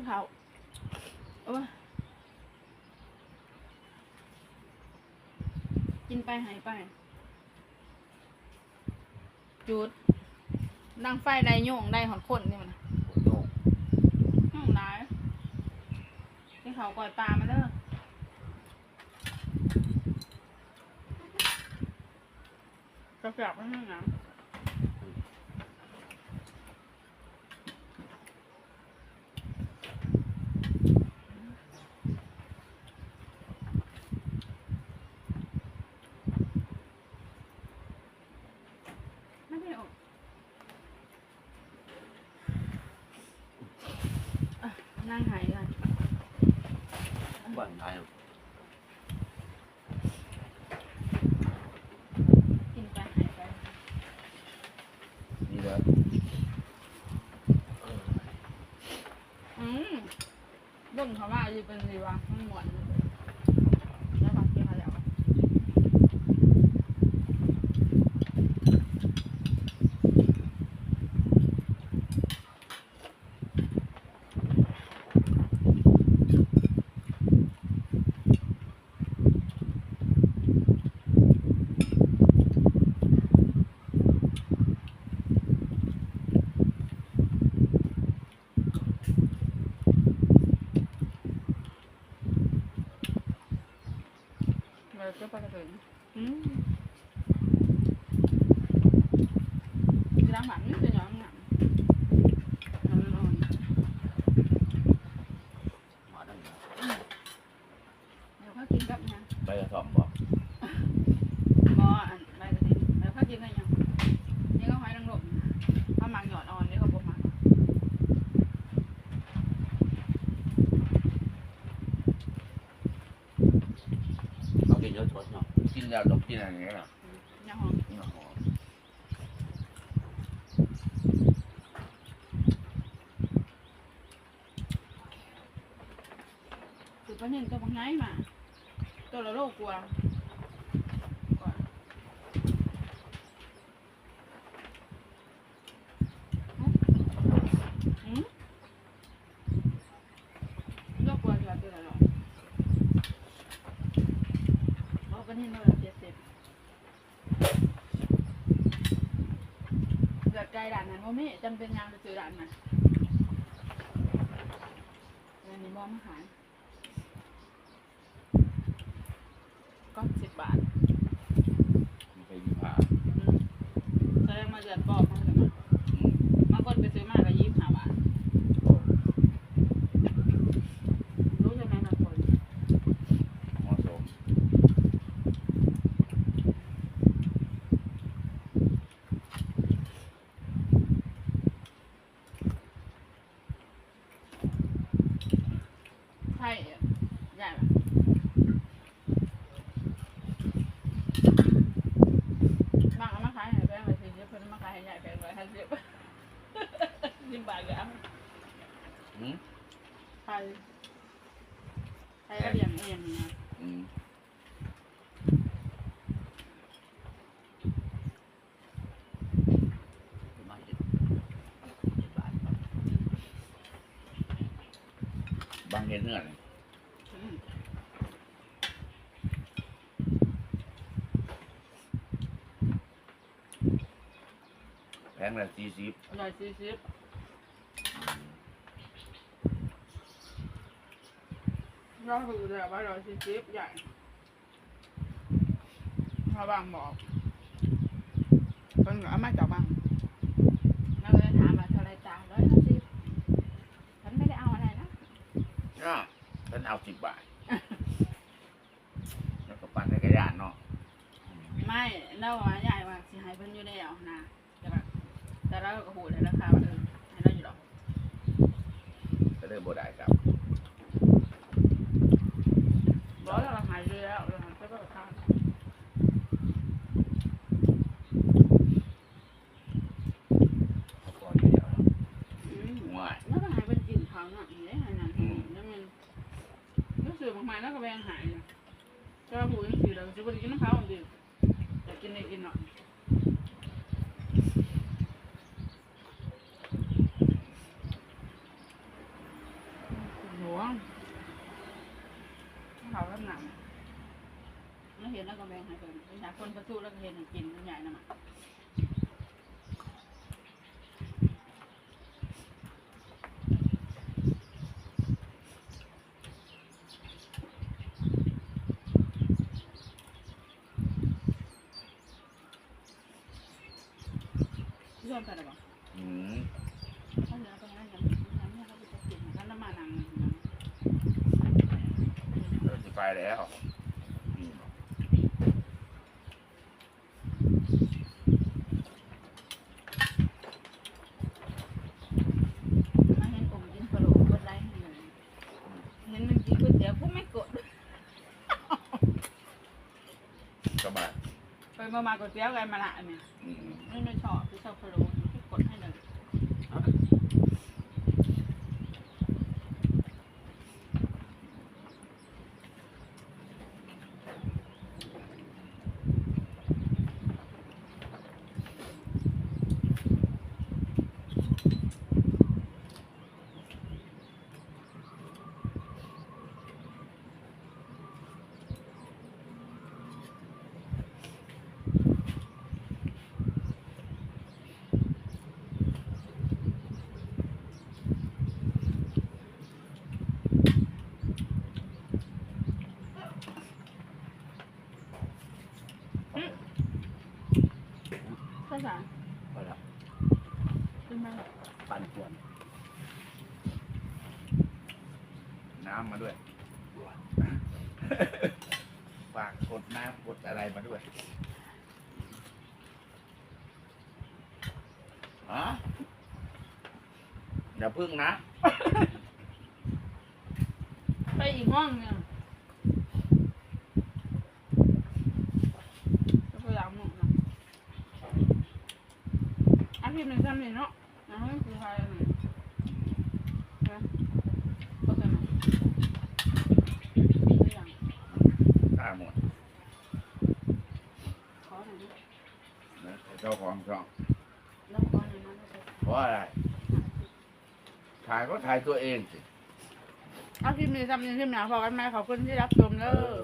ที่เขาโอ้ยกินไปหายไป จุดดังไฟได้โยงได้หอนคนนี่มันน่ะโยกโยงได้ที่เขาก่อยปลามาเด้อกระเปียกไม่ใช่น้ำไม่ได้ออกอะ นั่งหายกันบ้านไทยกินไปหายไปนี่เลยอืมรุ่นเขาว่าจะเป็นดีวะมันหมวนแล้วบางทีมาแล้ว เลยก็ไปกระถึงอืมล้างหมันจะย้อมหนังนอนนอน มาดัง เดี๋ยวเขากินกับนะ ไปกระสอบบ่ บออันไปกระถิ่นเดี๋ยวเขากินกันยังนี่ก็หอยนางรมเขาหมักหยอดอ่อนนี่เขาบอกหมัก เขากินเยอะชดเนาะ กินแล้วต้องกินอะไรเงี้ยนะยังหอมนี่หอมคือปลาเน่นตัวบางไงมาตัวละโลกกว่า อืมยกกว่าจะเป็นอะไรหรอ บอกกันที่โน่นเจ็ดสิบเกิดไกลด่านนั้นว่าไม่จำเป็นยังจะซื้อด่านมันเงินนี้มอมาหายก็สิบบาท มันไปยี่ห้า อืมแสดงมาเดือนปอบมาเลยมาบางคนไปซื้อมาก็ยี่สิบห้าบาท รู้ใช่ไหมบางคน เหมาะสม ใช่ใหญ่ปะบางเอามาขายให้แพงเลยสี่สิบเพิ่นเอามาขายให้ใหญ่แพงเลยห้าสิบสิบบาทก็เอา อืม ไทย ไทยก็เลี้ยงเองนะอืมประมาณเดเจ็ดบางเห็นเนื้อเลยอืมแพงละสี่สิบ อร่อยสี่สิบ เราถือแต่ว่าอร่อยสี่สิบใหญ่พอบางบอกเพิ่นก็เอามาจากบางเราเลยถามว่าเท่าไรจ้าร้อยห้าสิบฉันไม่ได้เอาอะไรนะอะฉันเอาสิบบาท แล้วก็ปั่นในกระยานเนาะไม่เราว่าใหญ่ว่าสิให้เพิ่นอยู่แล้วนะแต่แบบแต่เราก็หูเลยราคาว่าเออให้เราอยู่ดอกก็เลยบ่ได้ครับ ซื้อมากไม้แล้วก็แวงหายก็หูยังสีเราจะไปกินน้ำเผาอัเดียวแต่กินในกินหน่อยหลวงเขาแล้หนังแล้วเห็นแล้วก็แบงหายไปหาคนประตูแล้วก็เห็นกินใหญ่นะมัน ย้อนไปหรือเปล่าอืมเขาเหลือตรงนั้นยังยังไม่เขาไปจะกินกันแล้วมานั่งเดินไปแล้วอืมมาเห็นองค์กินกระโหลกกดไลค์ให้เลยเห็นมันกินก๋วยเตี๋ยวกูไม่กดสบาไปมามาก๋วยเตี๋ยวกันมาละเนี่ยอืม ไม่ไม่ชอบพี่ชอบกระโหลก ภาษาพอแล้วขึ้นมาปั่นป่วน น้ำมาด้วยฝากกดน้ำกดอะไรมาด้วยฮะอย่าพึ่งนะ ไปอีกห้องเนี่ยก็ไปล้างมือนะ อาทิตย์หนึ่งซ้ำนี่เนาะนะให้คือใครหนึ่งนะโอเคไหมปีหรือยังตาหมดขอหน่อยดินะเจ้าของช่องแล้วขอหน่อยนะเพราะอะไร ถ่ายก็ถ่ายตัวเองสิอาทิตย์หนึ่งซ้ำนี่ที่หนาพอกันไหมขอบคุณที่รับชมเอเด้ออ